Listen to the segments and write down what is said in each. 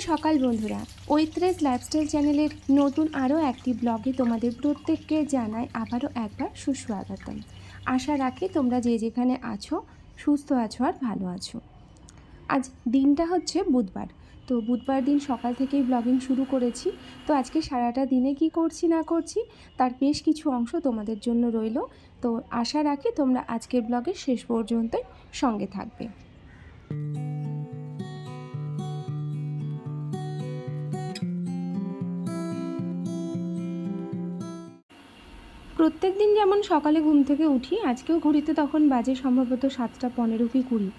সকাল বন্ধুরা। ঐত্রেস লাইফস্টাইল চ্যানেলের নতুন আরও একটি ব্লগে তোমাদের প্রত্যেককে জানাই আবারও একবার সুস্বাগতম। আশা রাখি তোমরা যে যেখানে আছো, সুস্থ আছো আর ভালো আছো। আজ দিনটা হচ্ছে বুধবার। তো বুধবার দিন সকাল থেকেই ব্লগিং শুরু করেছি। তো আজকে সারাটা দিনে কি করছি না করছি, তার বেশ কিছু অংশ তোমাদের জন্য রইল। তো আশা রাখি তোমরা আজকের ব্লগের শেষ পর্যন্তই সঙ্গে থাকবে। প্রত্যেক দিন যেমন সকালে ঘুম থেকে উঠি, আজকেও ঘড়িতে তখন বাজে সম্ভবত সাতটা পনেরো কি কুড়ি।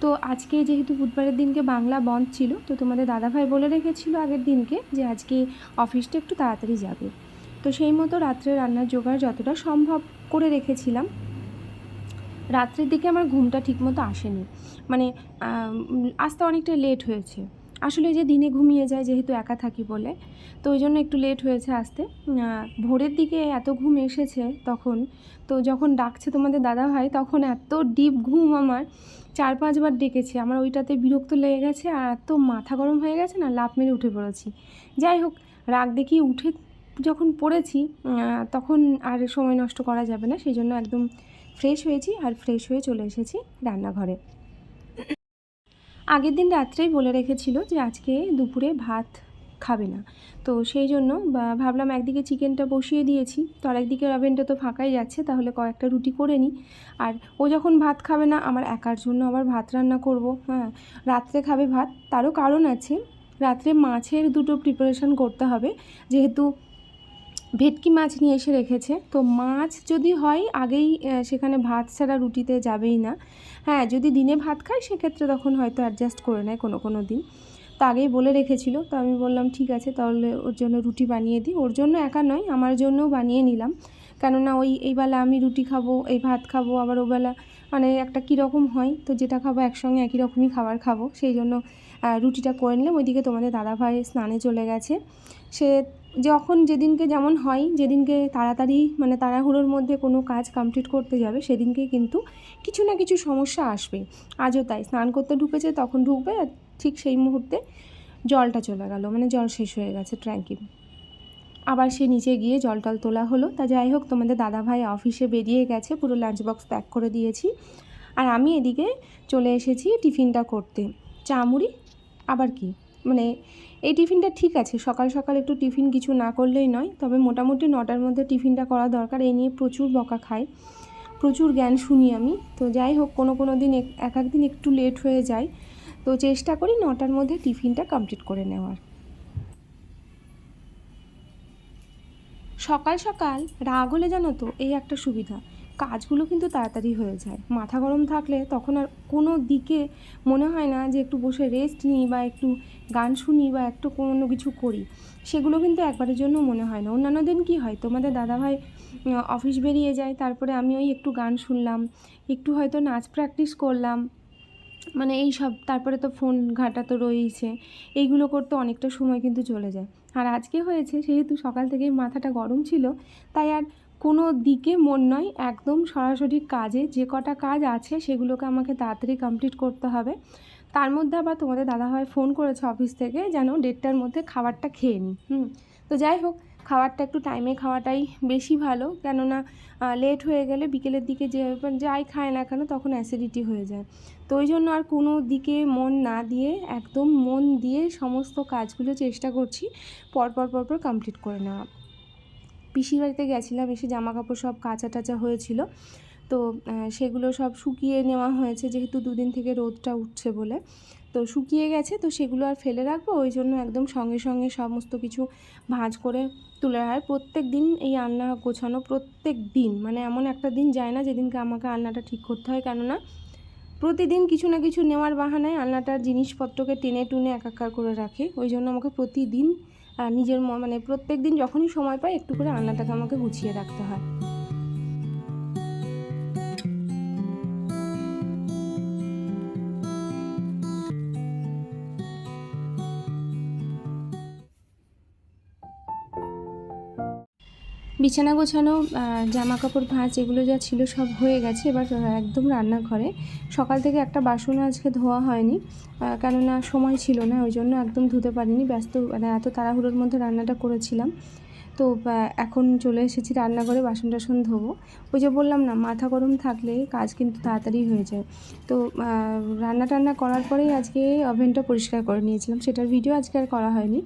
তো আজকে যেহেতু বুধবারের দিনকে বাংলা বন্ধ ছিল, তো তোমাদের দাদাভাই বলে রেখেছিল আগের দিনকে যে আজকে অফিসটা একটু তাড়াতাড়ি যাবে। তো সেই মতো রাত্রে রান্নার জোগাড় যতটা সম্ভব করে রেখেছিলাম। রাত্রের দিকে আমার ঘুমটা ঠিকমতো আসেনি। মানে আসতে অনেকটা লেট হয়েছে। আসলে যে দিনে ঘুমিয়ে যায়, যেহেতু একা থাকি বলে, তো ওই জন্য একটু লেট হয়েছে আসতে। ভোরের দিকে এত ঘুম এসেছে তখন, তো যখন ডাকছে তোমাদের দাদা ভাই, তখন এত ডিপ ঘুম আমার, চার পাঁচবার ডেকেছে। আমার ওইটাতে বিরক্ত লেগে গেছে আর এত মাথা গরম হয়ে গেছে না, লাফ মেরে উঠে পড়েছি। যাই হোক, রাগ দেখিয়ে উঠে যখন পড়েছি তখন আর সময় নষ্ট করা যাবে না। সেই জন্য একদম ফ্রেশ হয়েছি আর ফ্রেশ হয়ে চলে এসেছি রান্নাঘরে। আগের দিন রাত্রেই বলে রেখেছিল যে আজকে দুপুরে ভাত খাবে না। তো সেই জন্য ভাবলাম একদিকে চিকেনটা বসিয়ে দিয়েছি, তো আর একদিকে ওভেনটা তো ফাঁকাই যাচ্ছে, তাহলে কয়েকটা রুটি করে নিই। আর ও যখন ভাত খাবে না, আমার একার জন্য আবার ভাত রান্না করব হ্যাঁ। রাত্রে খাবে ভাত, তারও কারণ আছে, রাত্রে মাছের দুটো প্রিপারেশন করতে হবে, যেহেতু ভেটকি মাছ নিয়ে এসে রেখেছে। তো মাছ যদি হয়, আগেই সেখানে ভাত ছাড়া রুটিতে যাবেই না। হ্যাঁ যদি দিনে ভাত খায়, সেক্ষেত্রে তখন হয়তো অ্যাডজাস্ট করে নেয় কোনো কোনো দিন। তো আগেই বলে রেখেছিল। তো আমি বললাম, ঠিক আছে, তাহলে ওর জন্য রুটি বানিয়ে দিই। ওর জন্য একা নয়, আমার জন্যও বানিয়ে নিলাম। কেননা ওই, এই বেলা আমি রুটি খাব, এই ভাত খাব, আবার ওবেলা মানে একটা কীরকম হয়, তো যেটা খাব একসঙ্গে একই রকমই খাবার খাব। সেই জন্য রুটিটা করে নিলাম। ওইদিকে তোমাদের দাদাভাই স্নানে চলে গেছে। সে যখন যেদিনকে যেমন হয়, যেদিনকে তাড়াতাড়ি মানে তাড়াহুড়োর মধ্যে কোনো কাজ কমপ্লিট করতে যাবে, সেদিনকে কিন্তু কিছু না কিছু সমস্যা আসবে। আজও তাই, স্নান করতে ঢুকেছে, তখন ঢুকবে আর ঠিক সেই মুহূর্তে জলটা চলে গেল মানে জল শেষ হয়ে গেছে ট্যাঙ্কির আবার সে নিচে গিয়ে জল টল তোলা হলো। তা যাই হোক, তোমাদের দাদাভাই অফিসে বেরিয়ে গেছে, পুরো লাঞ্চ বক্স প্যাক করে দিয়েছি। আর আমি এদিকে চলে এসেছি টিফিনটা করতে। চা, মুড়ি, আবার কি? মানে এই টিফিনটা ঠিক আছে, সকাল সকাল একটু টিফিন কিছু না করলেই নয়, তবে মোটামুটি নটার মধ্যে টিফিনটা করা দরকার। এই নিয়ে প্রচুর বকা খাই, প্রচুর জ্ঞান শুনি আমি। তো যাই হোক, কোনো কোনো দিন এক এক দিন একটু লেট হয়ে যায়। তো চেষ্টা করি নটার মধ্যে টিফিনটা কমপ্লিট করে নেওয়ার। সকাল সকাল রাগ হলে জানো তো, এই একটা সুবিধা কাজগুলো কিন্তু তাড়াতাড়ি হয়ে যায়। মাথা গরম থাকলে তখন আর কোনো দিকে মনে হয় না যে একটু বসে রেস্ট নিই বা একটু গান শুনি বা একটু কোনো কিছু করি। সেগুলো কিন্তু একবারের জন্য মনে হয় না। অন্যান্য দিন কী হয়? তোমাদের দাদাভাই অফিস বেরিয়ে যায়, তারপরে আমি ওই একটু গান শুনলাম, একটু হয়তো নাচ প্র্যাকটিস করলাম মানে এই সব, তারপরে তো ফোন ঘাটা তো রয়েইছে। এইগুলো করতে অনেকটা সময় কিন্তু চলে যায়। আর আজকে হয়েছে, সেহেতু সকাল থেকেই মাথাটা গরম ছিল, তাই আর কোনো দিকে মন নয়, একদম সরাসরি কাজে যে কটা কাজ আছে সেগুলোকে আমাকে তাড়াতাড়ি কমপ্লিট করতে হবে। তার মধ্যে আবার তোমাদের দাদাভাই ফোন করেছে অফিস থেকে যেন দেড়টার মধ্যে খাবারটা খেয়ে নিই, হুম। তো যাই হোক, খাবারটা একটু টাইমে খাওয়াটাই বেশি ভালো। কেননা লেট হয়ে গেলে বিকেলের দিকে যে যাই খায় না কেন তখন অ্যাসিডিটি হয়ে যায়। তো ওই জন্য আর কোনো দিকে মন না দিয়ে, একদম মন দিয়ে সমস্ত কাজগুলো চেষ্টা করছি, পরপর পরপর কমপ্লিট করে নেওয়া। পিসির বাড়িতে গেছিলাম, এসে জামা কাপড় সব কাচা টাচা হয়েছিল। তো সেগুলো সব শুকিয়ে নেওয়া হয়েছে, যেহেতু দুদিন থেকে রোদটা উঠছে বলে। তো শুকিয়ে গেছে, তো সেগুলো আর ফেলে রাখব, ওই জন্য একদম সঙ্গে সঙ্গে সমস্ত কিছু ভাঁজ করে তুলে হয়। প্রত্যেক দিন এই আলনা গোছানো, প্রত্যেক দিন মানে এমন একটা দিন যায় না যেদিনকে আমাকে আলনাটা ঠিক করতে হয়। কেননা, প্রতিদিন কিছু না কিছু নেওয়ার বাহানায় আলনাটার জিনিসপত্রকে টেনে টুনে একাকার করে রাখে, ওই জন্য আমাকে প্রতিদিন নিজের মানে প্রত্যেক দিন যখনই সময় পাই একটু করে আলনাটাকে আমাকে গুছিয়ে রাখতে হয়। বিছানা গোছানো জামা কাপড় ভাঁজ এগুলো যা ছিল সব হয়ে গেছে। এবার একদম রান্নাঘরে। সকাল থেকে একটা বাসনও আজকে ধোয়া হয়নি কেননা সময় ছিল না, ওই জন্য একদম ধুতে পারিনি। ব্যস্ত মানে এত তাড়াহুড়োর মধ্যে রান্নাটা করেছিলাম। তো এখন চলে এসেছি রান্নাঘরে বাসন টাসন ধোবো। ওই যে বললাম না, মাথা গরম থাকলে কাজ কিন্তু তাড়াতাড়ি হয়ে যায়। তো রান্না টান্না করার পরেই আজকে ওভেনটা পরিষ্কার করে নিয়েছিলাম। সেটার ভিডিও আজকে আর করা হয়নি।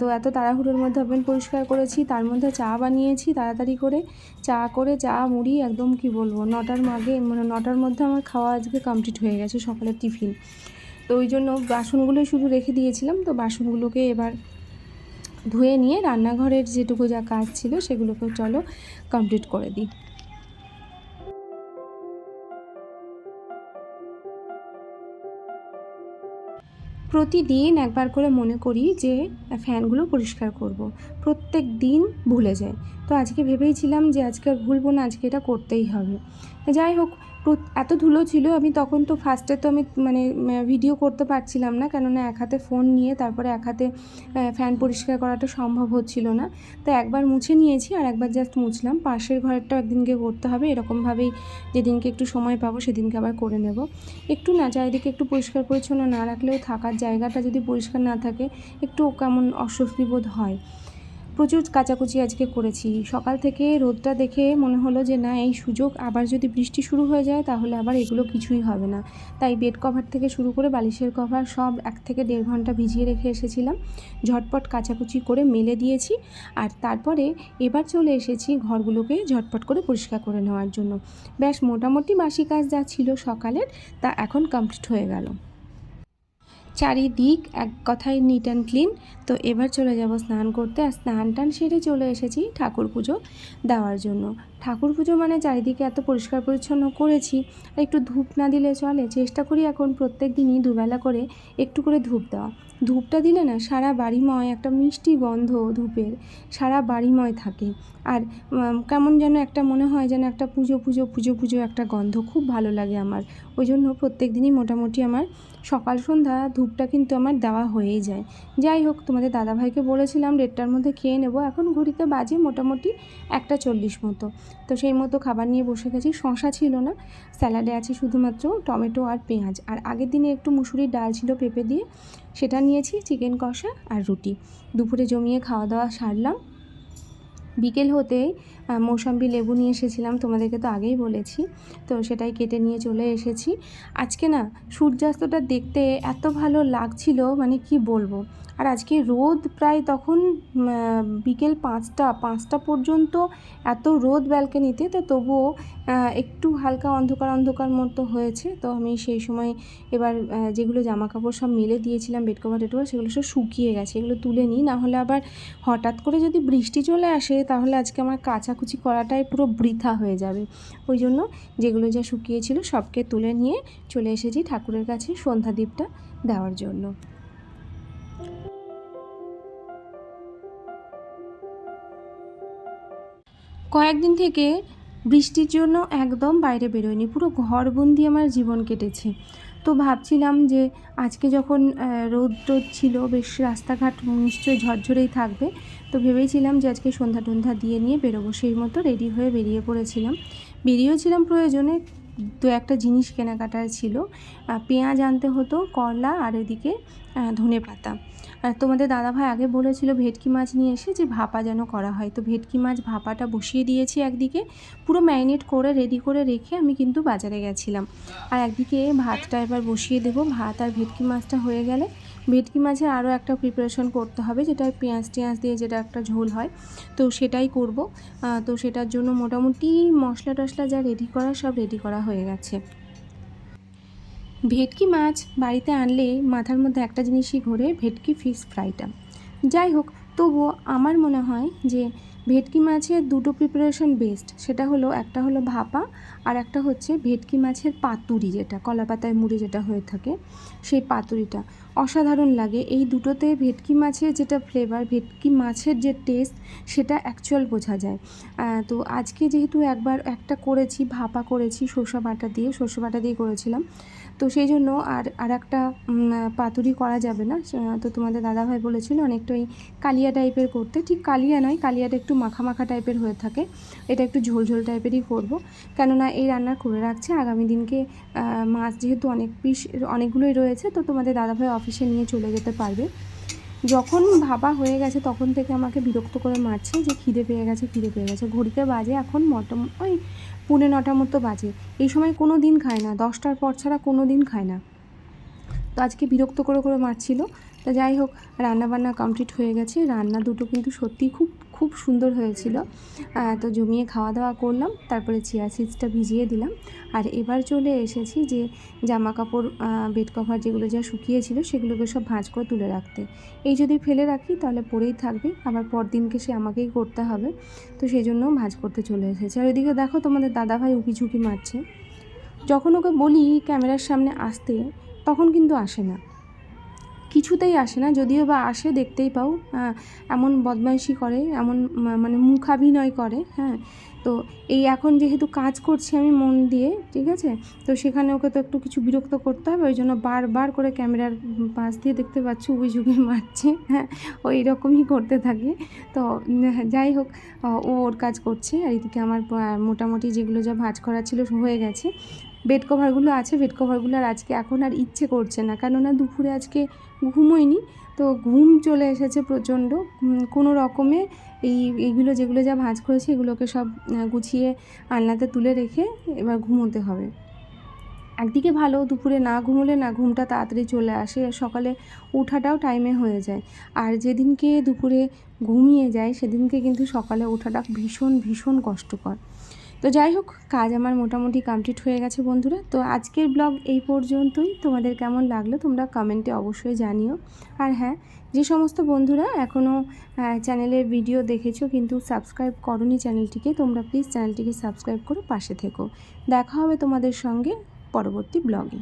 তো এত তাড়াহুড়োর মধ্যে ওভেন পরিষ্কার করেছি, তার মধ্যে চা বানিয়েছি তাড়াতাড়ি করে। চা করে, চা, মুড়ি, একদম কি বলব, নটার মাগে মানে নটার মধ্যে আমার খাওয়া আজকে কমপ্লিট হয়ে গেছে সকালের টিফিন। তো ওই জন্য বাসনগুলোই শুধু রেখে দিয়েছিলাম, তো বাসনগুলোকে এবার ধুয়ে নিয়ে রান্নাঘরের যেটুকু যা কাজ ছিল সেগুলোকেও চলো কমপ্লিট করে দিই। প্রতিদিন একবার করে মনে করি যে ফ্যানগুলো পরিষ্কার করব। প্রত্যেক দিন ভুলে যায় তো আজকে ভেবেইছিলাম যে আজকে আর ভুলবো না, আজকে এটা করতেই হবে যাই হোক এত ধুলো ছিল, আমি তখন তো ফার্স্টে তো আমি মানে ভিডিও করতে পারছিলাম না, কেননা এক হাতে ফোন নিয়ে তারপরে এক হাতে ফ্যান পরিষ্কার করাটা সম্ভব হচ্ছিল না। তো একবার মুছে নিয়েছি আর একবার জাস্ট মুছলাম। পাশের ঘরেরটাও একদিনকে করতে হবে, এরকমভাবেই যেদিনকে একটু সময় পাবো সেদিনকে আবার করে নেব। একটু না, চারিদিকে একটু পরিষ্কার পরিচ্ছন্ন না রাখলেও থাকার জায়গাটা যদি পরিষ্কার না থাকে, একটু কেমন অস্বস্তি বোধ হয়। প্রচুর কাচাকুচি আজকে করেছি। সকাল থেকে রোদটা দেখে মনে হলো যে, না, এই সুযোগ আবার যদি বৃষ্টি শুরু হয়ে যায়, তাহলে আবার এগুলো কিছুই হবে না। তাই বেড কভার থেকে শুরু করে বালিশের কভার সব এক থেকে দেড় ঘণ্টা ভিজিয়ে রেখে এসেছিলাম। ঝটপট কাচাকুচি করে মেলে দিয়েছি আর তারপরে এবার চলে এসেছি ঘরগুলোকে ঝটপট করে পরিষ্কার করে নেওয়ার জন্য। ব্যাস মোটামুটি বাসি কাজ যা ছিল সকালের, তা এখন কমপ্লিট হয়ে গেল। চারিদিক এক কথায় নিট অ্যান্ড ক্লিন তো এবার চলে যাব স্নান করতে। আর স্নান টান সেরে চলে এসেছি ঠাকুর পুজো দেওয়ার জন্য। ঠাকুর পুজো মানে চারিদিকে এত পরিষ্কার পরিচ্ছন্ন করেছি একটু ধূপ না দিলে চলে। চেষ্টা করি এখন প্রত্যেক দিনই দুবেলা করে একটু করে ধূপ দেওয়া। ধূপটা দিলে না সারা বাড়িময় একটা মিষ্টি গন্ধ ধূপের, সারা বাড়িময় থাকে। আর কেমন যেন একটা মনে হয় যেন একটা পুজো পুজো পুজো পুজো একটা গন্ধ। খুব ভালো লাগে আমার। ওই জন্য প্রত্যেক দিনই মোটামুটি আমার সকাল, সন্ধ্যা ধূপটা কিন্তু আমার দেওয়া হয়েই যায়। যাই হোক, তোমাদের দাদাভাইকে বলেছিলাম, দেড়টার মধ্যে খেয়ে নেব। এখন ঘড়িতে বাজে মোটামুটি একটা চল্লিশ মতো। তো সেই মতো খাবার নিয়ে বসে গেছি। শশা ছিল না, স্যালাডে আছে শুধুমাত্র টমেটো আর পেঁয়াজ। আর আগের দিনে একটু মুসুরির ডাল ছিল পেঁপে দিয়ে, সেটা নিয়েছি চিকেন কষা আর রুটি। দুপুরে জমিয়ে খাওয়া দাওয়া সারলাম। বিকেল হতেই মৌসাম্বি লেবু নিয়ে এসেছিলাম, তোমাদেরকে তো আগেই বলেছি। তো সেটাই কেটে নিয়ে চলে এসেছি। আজকে না, সূর্যাস্তটা দেখতে এত ভালো লাগছিল মানে কি বলব? আর আজকে রোদ প্রায় তখন বিকেল পাঁচটা পাঁচটা পর্যন্ত এত রোদ ব্যালকানিতে, তো তবুও একটু হালকা অন্ধকার অন্ধকার মতো হয়েছে। তো আমি সেই সময় এবার যেগুলো জামা কাপড় সব মেলে দিয়েছিলাম বেড কভার টেড সেগুলো সব শুকিয়ে গেছে, এগুলো তুলে নিই। না হলে আবার হঠাৎ করে যদি বৃষ্টি চলে আসে, তাহলে আজকে আমার কাচাকুচি করাটাই পুরো বৃথা হয়ে যাবে। ওই জন্য যেগুলো যা শুকিয়েছিল সবকে তুলে নিয়ে চলে এসেছি ঠাকুরের কাছে সন্ধ্যা দ্বীপটা দেওয়ার জন্য। কয়েকদিন থেকে বৃষ্টির জন্য একদম বাইরে বেরোয়নি, পুরো ঘরবন্দি আমার জীবন কেটেছে। তো ভাবছিলাম যে আজকে যখন রোদ টোদ ছিল, বেশ রাস্তাঘাট নিশ্চয়ই ঝরঝরেই থাকবে, তো ভেবেছিলাম যে আজকে সন্ধ্যা টন্ধ্যা দিয়ে নিয়ে বেরোবো। সেই মতো রেডি হয়ে বেরিয়ে পড়েছিলাম। বেরিয়েছিলাম প্রয়োজনে দু একটা জিনিস কেনাকাটার ছিল। পেঁয়াজ আনতে হতো, করলা আর এদিকে ধনে পাতা। আর তোমাদের দাদাভাই আগে বলেছিল ভেটকি মাছ নিয়ে এসে যে ভাপা যেন করা হয়। তো ভেটকি মাছ ভাপাটা বসিয়ে দিয়েছি একদিকে, পুরো ম্যারিনেট করে, রেডি করে রেখে আমি কিন্তু বাজারে গেছিলাম। আর একদিকে ভাতটা এবার বসিয়ে দেবো। ভাত আর ভেটকি মাছটা হয়ে গেলে ভেটকি মাছের আরও একটা প্রিপারেশন করতে হবে, যেটা পেঁয়াজ টেঁয়াজ দিয়ে যেটা একটা ঝোল হয়। তো সেটাই করব। তো সেটার জন্য মোটামুটি মশলা টশলা যা রেডি করা সব রেডি করা হয়ে গেছে। ভেটকি মাছ বাড়িতে আনলে মাথার মধ্যে একটা জিনিসই ঘোরে, ভেটকি ফিশ ফ্রাইটা যাই হোক, তবুও আমার মনে হয় যে ভেটকি মাছের দুটো প্রিপারেশন বেস্ট সেটা হলো একটা হলো ভাপা আর একটা হচ্ছে ভেটকি মাছের পাতুরি যেটা কলা পাতায় মুড়ি যেটা হয়ে থাকে, সেই পাতুরিটা। অসাধারণ লাগে। এই দুটোতে ভেটকি মাছের যেটা ফ্লেভার ভেটকি মাছের যে টেস্ট সেটা অ্যাকচুয়াল বোঝা যায়। তো আজকে যেহেতু একবার একটা করেছি, ভাপা করেছি শসা বাটা দিয়ে, সর্ষে বাটা দিয়ে করেছিলাম। তো সেই জন্য আর আর একটা পাতুরি করা যাবে না। তো তোমাদের দাদাভাই বলেছিল অনেকটা ওই কালিয়া টাইপের করতে। ঠিক কালিয়া নয়, কালিয়াটা একটু মাখা মাখা টাইপের হয়ে থাকে। এটা একটু ঝোল ঝোল টাইপেরই করব। কেননা এই রান্না করে রাখছে। আগামী দিনকে মাছ যেহেতু অনেক পিস, অনেকগুলোই রয়েছে, তো তোমাদের দাদাভাই অফিসে নিয়ে চলে যেতে পারবে। যখন ভাবা হয়ে গেছে, তখন থেকে আমাকে বিরক্ত করে মারছে যে খিদে পেয়ে গেছে, খিদে পেয়ে গেছে। ঘড়িতে বাজে এখন মটম, ওই পুনে নটার মতো বাজে। এই সময় কোনো দিন খায় না, দশটার পর ছাড়া কোনো দিন খায় না। তো আজকে বিরক্ত করে করে মারছিল। তা যাই হোক রান্না বান্না কমপ্লিট হয়ে গেছে। রান্না দুটো কিন্তু সত্যিই খুব খুব সুন্দর হয়েছিল। তো জমিয়ে খাওয়া দাওয়া করলাম, তারপরে চিয়া সিডসটা ভিজিয়ে দিলাম। আর এবার চলে এসেছি যে জামা কাপড় বেড কভার যেগুলো যা শুকিয়েছিল সেগুলোকে সব ভাঁজ করে তুলে রাখতে। এই যদি ফেলে রাখি তাহলে পরেই থাকবে, আবার পরদিনকে সে আমাকেই করতে হবে। তো সেই জন্য ভাঁজ করতে চলে এসেছে। আর ওইদিকে দেখো তোমাদের দাদাভাই উকি ঝুঁকি মারছে। যখন ওকে বলি ক্যামেরার সামনে আসতে, তখন কিন্তু আসে না। কিছুতেই আসে না, যদিও বা আসে, দেখতেই পাও। এমন বদমাইশি করে, এমন মানে মুখাভিনয় করে হ্যাঁ। তো এই এখন যেহেতু কাজ করছি আমি মন দিয়ে, ঠিক আছে? তো সেখানে ওকে তো একটু কিছু বিরক্ত করতে হবে, ওই জন্য বারবার করে ক্যামেরার পাশ দিয়ে দেখতে পাচ্ছি উবি ঝুঁকি মারছে হ্যাঁ ও এরকমই করতে থাকে। তো যাই হোক ও ওর কাজ করছে, আর এদিকে আমার মোটামুটি যেগুলো যা ভাজ করা ছিল হয়ে গেছে। বেড কভারগুলো আছে, বেড কভারগুলো আর আজকে এখন আর ইচ্ছে করছে না, কেননা দুপুরে আজকে ঘুমোইনি তো ঘুম চলে এসেছে প্রচণ্ড কোনো রকমে এই, এইগুলো যেগুলো যা ভাঁজ করেছি এগুলোকে সব গুছিয়ে আলনাতে তুলে রেখে এবার ঘুমোতে হবে। একদিকে ভালো, দুপুরে না ঘুমোলে না ঘুমটা তাড়াতাড়ি চলে আসে, আর সকালে ওঠাটাও টাইমে হয়ে যায়। আর যেদিনকে দুপুরে ঘুমিয়ে যায়, সেদিনকে কিন্তু সকালে ওঠাটা ভীষণ ভীষণ কষ্টকর। তো যাই হোক, কাজ আমার মোটামুটি কমপ্লিট হয়ে গেছে বন্ধুরা। তো আজকের ব্লগ এই পর্যন্তই। তোমাদের কেমন লাগল তোমরা কমেন্টে অবশ্যই জানিও। আর হ্যাঁ যে সমস্ত বন্ধুরা এখনও চ্যানেলের ভিডিও দেখেছ কিন্তু সাবস্ক্রাইব করনি চ্যানেলটিকে তোমরা প্লিজ চ্যানেলটিকে সাবস্ক্রাইব করে পাশে থেকো। দেখা হবে তোমাদের সঙ্গে পরবর্তী ব্লগে